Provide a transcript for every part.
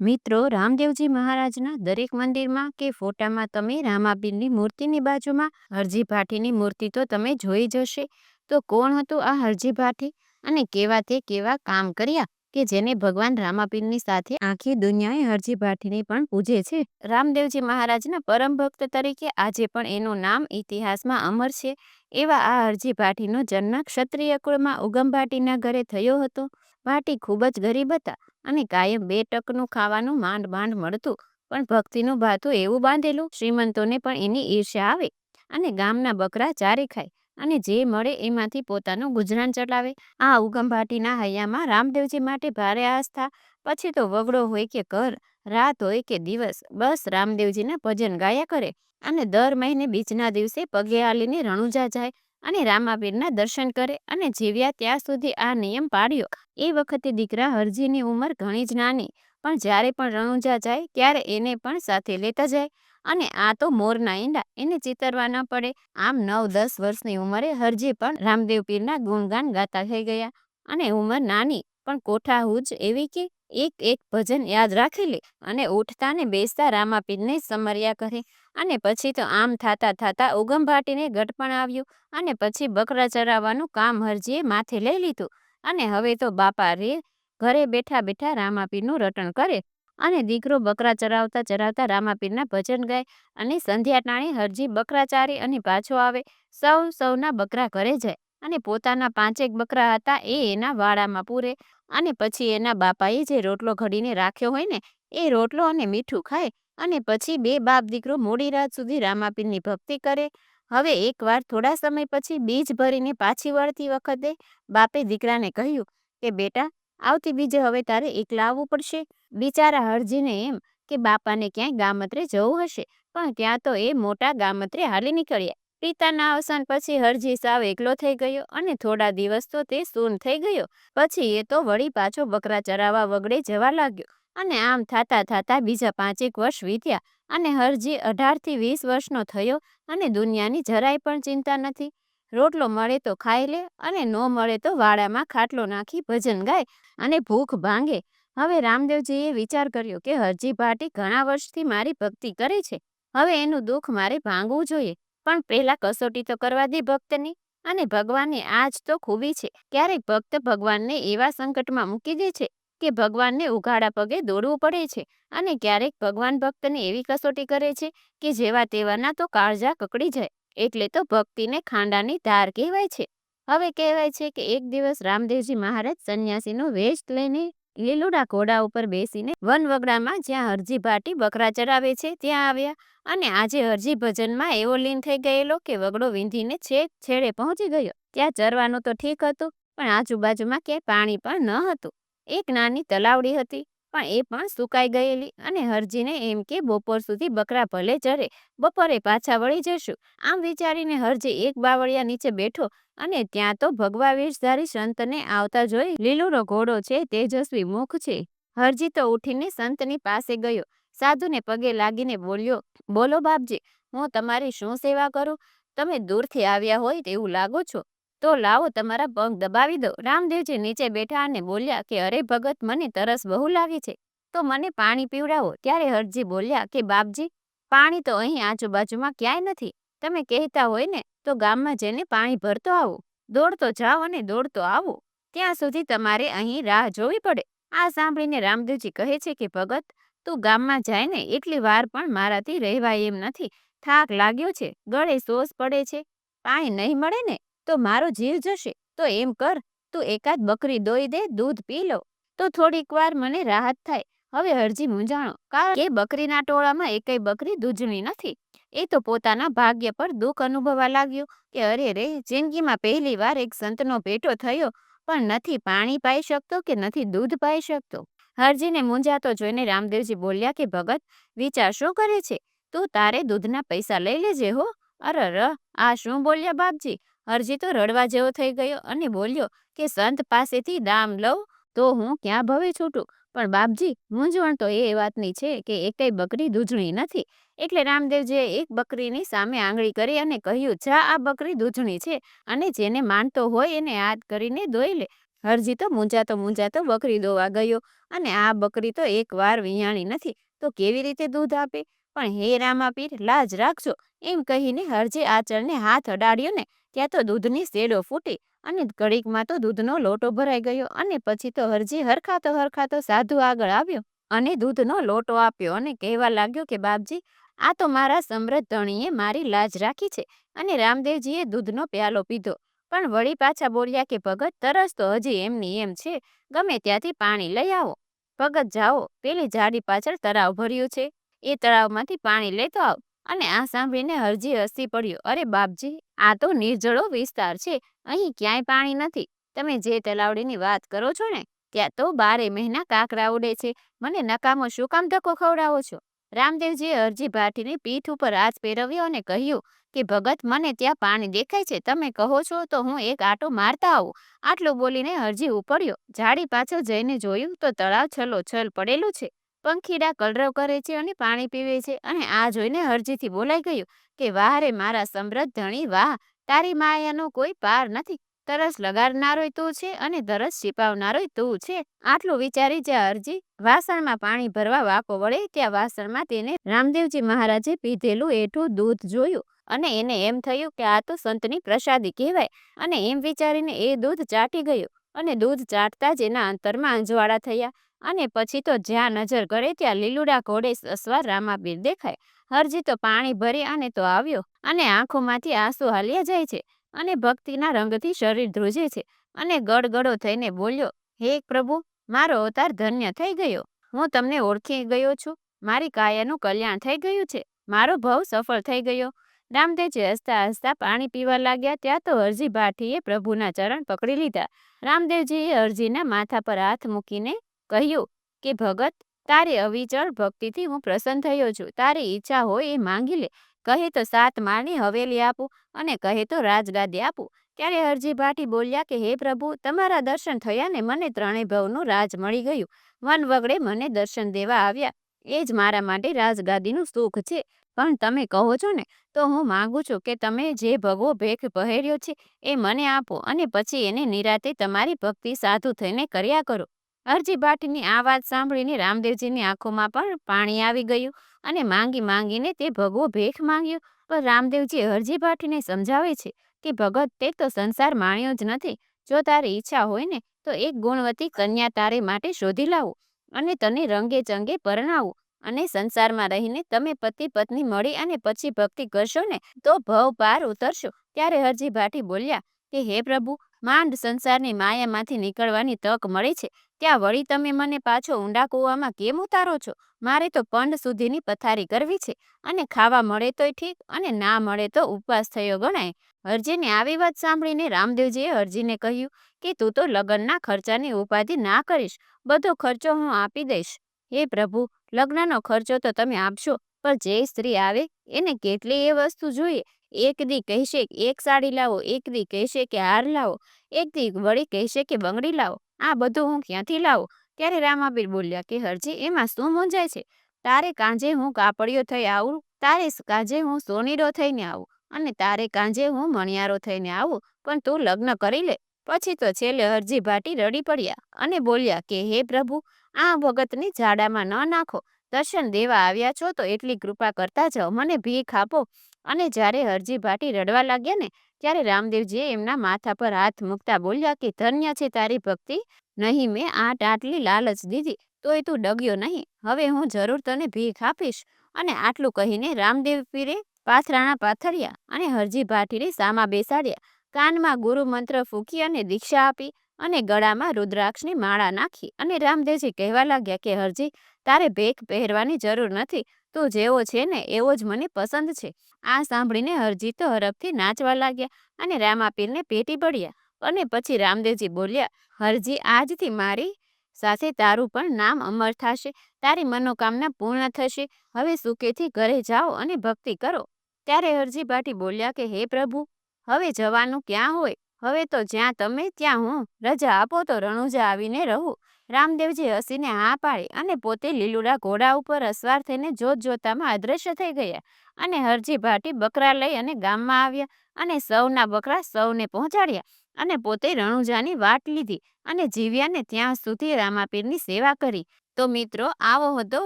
મિત્રો, રામદેવજી મહારાજના દરેક મંદિરમાં કે ફોટામાં તમે રામાપીરની મૂર્તિની બાજુમાં હરજી ભાટીની મૂર્તિ તો તમે જોઈ જશે તો કોણ હતું આ હરજી ભાટી અને કેવા તે કેવા કામ કર્યા કે જેને ભગવાન રામાપીરની સાથે આખી દુનિયાએ હરજી ભાટીને પણ પૂજે છે? રામદેવજી મહારાજના પરમ ભક્ત તરીકે આજે પણ એનું નામ ઇતિહાસમાં અમર છે. એવા આ હરજી ભાટીનો જન્મ ક્ષત્રિય કુળમાં ઉગમ ભાટીના ઘરે થયો હતો. ભાટી ખૂબ જ ગરીબ હતા અને કાયમ બે ટકનું ખાવાનું માંડ માંડ મળતું, પણ ભક્તિનું ભાતું એવું બાંધેલું, શ્રીમંતોને પણ એની ઈર્ષ્યા આવે. અને ગામના બકરા ચારે ખાય અને જે મળે એમાંથી પોતાનું ગુજરાન ચલાવે. આ ઉગમ ભાટીના હૈયામાં રામદેવજી માટે ભારે આસ્થા. પછી તો વગડો હોય કે ઘર, રાત હોય કે દિવસ, બસ રામદેવજીના ભજન ગાયા કરે અને દર મહિને બીજના દિવસે પગે આલીને રણુજા જાય. અને રામાપીરના દર્શન કરે અને જીવ્યા ત્યાં સુધી આ નિયમ પાડ્યો એ વખતે દીકરા હરજીની ઉંમર ઘણી જ નાની, પણ જ્યારે પણ રણુજા જાય ત્યારે એને પણ સાથે લેતા જાય. અને આ તો મોરના ઈંડા, એને ચિતરવા ન પડે. આમ નવ દસ વર્ષની ઉંમરે હરજી પણ રામદેવ પીરના ગુણગાન ગાતા થઈ ગયા. અને ઉંમર નાની, પણ કોઠા હુજ એવી કે એક એક ભજન યાદ રાખી લે અને ઉઠતા ને બેસતા રામાપીરને સમર્યા કરે. અને પછી તો આમ થાતા થાતા ઉગમ ભાટીને ગઢપણ આવ્યું અને પછી બકરા ચરાવવાનું કામ હરજીએ માથે લઈ લીધું. અને હવે તો બાપા રે ઘરે બેઠા બેઠા રામાપીરનું રટણ કરે અને દીકરો બકરા ચરાવતા ચરાવતા રામાપીરના ભજન ગાય અને સંધ્યા ટાણે હરજી બકરા ચારી અને પાછો આવે. સૌ સૌના બકરા ઘરે જાય. અને પોતાના પાંચેક બકરા હતા એ એના વાડામાં પૂરે અને પછી એના બાપાએ જે રોટલો ઘડીને રાખ્યો હોય ને, એ રોટલો અને મીઠું ખાય અને પછી બે બાપ દીકરો મોડી રાત સુધી રામાપીરની ભક્તિ કરે. હવે એકવાર થોડા સમય પછી બીજ ભરીને પાછી વળતી વખતે બાપે દીકરાને કહ્યું કે, બેટા, આવતી બીજે હવે તારે એકલા આવવું પડશે. બિચારા હરજીને એમ કે બાપાને ક્યાંય ગામત્રે જવું હશે, પણ ત્યાં તો એ મોટા ગામત્રે હાલી નીકળ્યા. પિતાના અવસાન પછી હરજી સાવ એકલો થઈ ગયો અને થોડા દિવસ તો તે સૂન થઈ ગયો. પછી એ તો વળી પાછો બકરા ચરાવવા વગડે જવા લાગ્યો અને આમ થાતા થાતા બીજા પાંચેક વર્ષ વીત્યા અને હરજી અઢારથી વીસ વર્ષનો થયો અને દુનિયાની જરાય પણ ચિંતા નથી. રોટલો મળે તો ખાઈ લે અને ન મળે તો વાડામાં ખાટલો નાખી ભજન ગાય અને ભૂખ ભાંગે. હવે રામદેવજીએ વિચાર કર્યો કે હરજી ભાટી ઘણા વર્ષથી મારી ભક્તિ કરે છે. હવે એનું દુઃખ મારે ભાંગવું જોઈએ. પણ પહેલા કસોટી તો કરવા દે ભક્તની, અને ભગવાનની આજ તો ખૂબી છે. ક્યારેક ભક્ત ભગવાનને એવા સંકટમાં મૂકી દે છે કે ભગવાનને ઉઘાડા પગે દોડવું પડે છે, અને ક્યારેક ભગવાન ભક્તને એવી કસોટી કરે છે કે જેવા તેવાના તો કાળજા કકડી જાય. એટલે તો ભક્તિને ખાંડાની ધાર કહેવાય છે. હવે કહેવાય છે કે એક દિવસ રામદેવજી મહારાજ સંન્યાસીનો વેશ લઈને લીલુડા ઘોડા ઉપર બેસીને વનવગડામાં જ્યાં હરજી ભાટી બકરા ચરાવે છે, ત્યાં આવ્યા. અને આજે હરજી ભજનમાં એવો લીન થઈ ગયેલો કે વગડો વીંધીને છેક છેડે પહોંચી ગયો. ત્યાં ચરવાનું તો ઠીક હતું, પણ આજુબાજુમાં ક્યાંય પાણી પણ ન હતું. એક નાની તલાવડી હતી, પણ એ પણ સુકાઈ ગયેલી અને હરજીને એમ કે બપોર સુધી બકરા ભલે ચરે, બપોરે પાછા વળી જશું. આમ વિચારીને હરજી એક બાવળિયા નીચે બેઠો અને ત્યાં તો ભગવા વેશધારી સંતને આવતા જોઈ લીલુડો ઘોડો છે, તેજસ્વી મુખ છે. હરજી તો ઉઠીને સંતની પાસે ગયો. સાધુને પગે લાગીને બોલ્યો, બોલો બાપજી, હું તમારી શું સેવા કરું? તમે દૂરથી આવ્યા હોય તેવું લાગો છો? તો લાવો તમારા પગ દબાવી દો. રામદેવજી નીચે બેઠા અને બોલ્યા કે, અરે ભગત, મને તરસ બહુ લાગી છે. તો મને પાણી પીવડાવો. ત્યારે હરજી બોલ્યા કે, બાપજી, પાણી તો અહીં આજુબાજુમાં ક્યાંય નથી. તમે કહેતા હોય ને, તો ગામમાં જઈને પાણી ભરતો આવો. દોડતો જાઓ અને દોડતો આવો. ત્યાં સુધી તમારે અહીં રાહ જોવી પડે. આ સાંભળીને રામદેવજી કહે છે કે, ભગત તું ગામમાં જાય ને એટલી વાર પણ મારાથી રહેવાય એમ નથી. થાક લાગ્યો છે, ગળે સોસ પડે છે પાણી નહીં મળે ને, તો મારો જીવ જશે, તો એમ કર, તું એકાદ બકરી દોઈ દે, દૂધ પી લો. તો થોડીક વાર મને રાહત થાય. હવે હરજી મૂંઝાણો, કારણ કે બકરીના ટોળામાં એકેય બકરી દૂધણી નથી. એ તો પોતાના ભાગ્ય પર દુઃખ અનુભવવા લાગ્યો કે અરે રે, જિંદગીમાં પહેલી વાર એક સંતનો ભેટો થયો, પણ નથી પાણી પાઈ શકતો કે નથી દૂધ પાઈ શકતો? હરજીને મૂંઝાતો જોઈને રામદેવજી બોલ્યા કે, ભગત, વિચાર શું કરે છે? તું તારે દૂધના પૈસા લઈ લેજે હો. અરે ર આ શું બોલ્યા બાપજી? હરજી તો રડવા જેવો થઈ ગયો અને બોલ્યો કે, સંત પાસેથી દામ લઉં તો હું ક્યાં ભવે છૂટું? પણ બાપજી, મૂંઝવણ તો એ વાતની છે કે એકેય બકરી દૂધણી નથી. એટલે રામદેવજીએ એક બકરીની સામે આંગળી કરી અને કહ્યું, જા, આ બકરી દૂધણી છે અને જેને માનતો હોય એને યાદ કરીને દોઈ લે. હરજી તો મૂંઝાતો મૂંઝાતો બકરી દોવા ગયો. અને આ બકરી તો એકવાર વિયાણી નથી, તો કેવી રીતે દૂધ આપે? પણ હે રામાપીર લાજ રાખજો. એમ કહીને હરજી આચળને હાથ અડાડ્યો ને, ત્યાં તો દૂધની શેડો ફૂટી અને ઘડીકમાં તો દૂધનો લોટો ભરાઈ ગયો. અને પછી તો હરજી હરખાતો હરખાતો સાધુ આગળ આવ્યો અને દૂધનો લોટો આપ્યો અને કહેવા લાગ્યો કે, બાપજી, આ તો મારા સમૃદ્ધ ધણીએ મારી લાજ રાખી છે. અને રામદેવજીએ દૂધનો પ્યાલો પીધો. પણ વળી પાછા બોલ્યા કે, ભગત, તરસ તો હજી એમની એમ છે. ગમે ત્યાંથી પાણી લઈ આવો. ભગત, જાઓ. પેલી ઝાડી પાછળ તળાવ ભર્યું છે. એ તળાવમાંથી પાણી લેતો આવ. અને આ સાંભળીને હરજી હસી પડ્યો. અરે બાપજી, આ તો નિર્જળો વિસ્તાર છે. અહીં ક્યાંય પાણી નથી. તમે જે તલાવડીની વાત કરો છો ને, ત્યાં તો બારે મહિના કાંકરા ઉડે છે. મને નકામો શું કામ ધક્કો ખવડાવો છો? રામદેવજીએ અરજી ભાટીની પીઠ ઉપર હાથ ફેરવ્યો અને કહ્યું કે, ભગત, મને ત્યાં પાણી દેખાય છે. તમે કહો છો તો હું એક આટો મારતા આવું. આટલું બોલીને હરજી ઉપડ્યો. ઝાડી પાછળ જઈને જોયું તો તળાવ છલો છલ પડેલું છે. પંખીડા કલરવ કરે છે અને પાણી પીવે છે. અને આ જોઈને હરજીથી બોલાઈ ગયું કે, વાહ રે મારા સમૃદ્ધ ધણી, વાહ! તારી માયાનો કોઈ પાર નથી. તરસ લગાડનારોય તું છે અને તરસ છીપાવનારોય તું છે. આટલું વિચારી જ્યાં અરજી વાસણમાં પાણી ભરવા વાકો વળે ત્યાં વાસણમાં તેને રામદેવજી મહારાજે પીધેલું એઠું દૂધ જોયું અને એને એમ થયું કે આ તો સંતની પ્રસાદી કહેવાય. અને એમ વિચારીને એ દૂધ ચાટી ગયું અને દૂધ ચાટતા જ એના અંતરમાં અંજવાળા થયા અને પછી તો જ્યાં નજર કરે ત્યાં લીલુડા ઘોડે અસવાર રામાબીર દેખાય. હરજી તો પાણી ભરી અને તો આવ્યો અને આંખોમાંથી આંસુ હાલ્યા જાય છે. અને ભક્તિના રંગથી શરીર ધ્રુજે છે. અને ગડગડો થઈને બોલ્યો, હે પ્રભુ, મારો અવતાર ધન્ય થઈ ગયો. હું તમને ઓળખી ગયો છું. મારી કાયાનું કલ્યાણ થઈ ગયું છે. મારો ભવ સફળ થઈ ગયો. રામદેવજી હસતા હસતા પાણી પીવા લાગ્યા. ત્યાં તો હરજી ભાઠીએ પ્રભુના ચરણ પકડી લીધા. રામદેવજીએ હરજીના માથા પર હાથ મૂકીને કહ્યું કે, ભગત, તારી અવિચળ ભક્તિથી હું પ્રસન્ન થયો છું. તારી ઈચ્છા હોય એ માંગી લે. કહે તો સાત માળની હવેલી આપું અને કહે તો રાજગાદી આપું. ત્યારે હરજી ભાટી બોલ્યા કે, હે પ્રભુ, તમારા દર્શન થયા ને મને ત્રણેય ભવનું રાજ મળી ગયું. વન વગડે મને દર્શન દેવા આવ્યા. એ જ મારા માટે રાજગાદીનું સુખ છે. પણ તમે કહો છો ને, તો હું માગું છું કે તમે જે ભગવો ભેખ પહેર્યો છે, એ મને આપો અને પછી એને નિરાતે તમારી ભક્તિ સાધુ થઈને કર્યા કરો. હરજી બાટીની આ વાત સાંભળીને રામદેવજીની આંખોમાં પણ પાણી આવી ગયું અને માંગી માંગીને તે ભગવો ભેખ માંગ્યો. પણ રામદેવજી હરજી બાટીને સમજાવે છે કે ભગત તે તો સંસાર માણ્યો જ નથી. જો તારી ઈચ્છા હોય ને, તો એક ગુણવતી કન્યા તારે માટે શોધી લાવો અને તને રંગે ચંગે પરણાવો અને સંસારમાં રહીને તમે પતિ પત્ની મળી અને પછી ભક્તિ કરશો ને, તો ભવ પાર ઉતરશો. ત્યારે હરજી ભાટી બોલ્યા કે, હે પ્રભુ માંડ સંસારની માયામાંથી નીકળવાની તક મળે છે. ત્યાં વળી તમે મને પાછો ઊંડા કૂવામાં કેમ ઉતારો છો? મારે તો પંડ સુધીની પથારી કરવી છે. અને ખાવા મળે તોય ઠીક અને ના મળે તો ઉપવાસ થયો ગણાય. અરજીની આવી વાત સાંભળીને રામદેવજીએ હરજીને કહ્યું કે, તું તો લગ્નના ખર્ચાની ઉપાધિ ના કરીશ. બધો ખર્ચો હું આપી દઈશ. હે પ્રભુ, લગ્નનો ખર્ચો તો તમે આપશો, પણ જે સ્ત્રી આવે એને કેટલી એ વસ્તુ જોઈએ? એક દી કહેશે એક સાડી લાવો, એક દી કહેશે કે હાર લાવો, એક દી વળી કહેશે કે બંગડી લાવો. આ બધું હું ક્યાંથી લાવું? ત્યારે રામાબીર બોલ્યા કે હરજી, એમાં શું મૂંઝાય છે? તારે કાંજે હું કાપડિયો થઈ આવું, તારે કાંજે હું સોનીરો થઈને આવું, અને તારે કાંજે હું મણિયારો થઈને આવું, પણ તું લગ્ન કરી લે. પછી તો છેલ્લે હરજી ભાટી રડી પડ્યા અને બોલ્યા કે હે પ્રભુ, આ ભગતની ઝાડામાં ન નાખો. દર્શન દેવા આવ્યા છો તો એટલી કૃપા કરતા જાઓ, મને ભીખ આપો. અને જ્યારે હરજી ભાટી રડવા લાગ્યા ને, ત્યારે રામદેવજીએ એમના માથા પર હાથ મૂકતા બોલ્યા કે, ધન્ય છે તારી ભક્તિ. નહીં મેં આ ટાટલી લાલચ દીધી, તોય તું ડગ્યો નહીં. હવે હું જરૂર તને ભીખ આપીશ. અને આટલું કહીને રામદેવ પીરે પાથરાણા પાથર્યા અને હરજી ભાટીને સામા બેસાડ્યા. કાનમાં ગુરુ મંત્ર ફૂંકી અને દીક્ષા આપી અને ગળામાં રુદ્રાક્ષની માળા નાખી. અને રામદેવજી કહેવા લાગ્યા કે હરજી તારે ભેખ પહેરવાની જરૂર નથી. તું જેવો છે ને, એવો જ મને પસંદ છે. આ સાંભળીને હરજી તો હરખથી નાચવા લાગ્યા અને રામાપીરને પેટી પડ્યા અને પછી રામદેવજી બોલ્યા, હરજી આજથી મારી સાથે તારું પણ નામ અમર થશે. તારી મનોકામના પૂર્ણ થશે. હવે સુખેથી ઘરે જાઓ અને ભક્તિ કરો. ત્યારે હરજી ભાટી બોલ્યા કે, હે પ્રભુ, હવે જવાનું ક્યાં હોય? હવે તો જ્યાં તમે, ત્યાં હું. રજા આપો તો રણુજા આવીને રહું. રામદેવજી હસીને હા પાડી અને પોતે લીલુડા ઘોડા ઉપર અસવાર થઈને જોત જોતામાં અદ્રશ્ય થઈ ગયા અને હરજી ભાટી બકરા લઈ અને ગામમાં આવ્યા અને સૌના બકરા સૌને પહોંચાડ્યા અને પોતે રણુજાની વાટ લીધી અને જીવ્યાને ત્યાં સુધી રામાપીરની સેવા કરી. તો મિત્રો, આવો હતો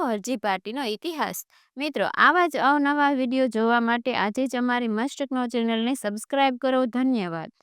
હરજી ભાટીનો ઇતિહાસ. મિત્રો, આવા જ અવનવા વીડિયો જોવા માટે આજે જ અમારી મસ્ત ટેકનો ચેનલને સબસ્ક્રાઈબ કરો. ધન્યવાદ.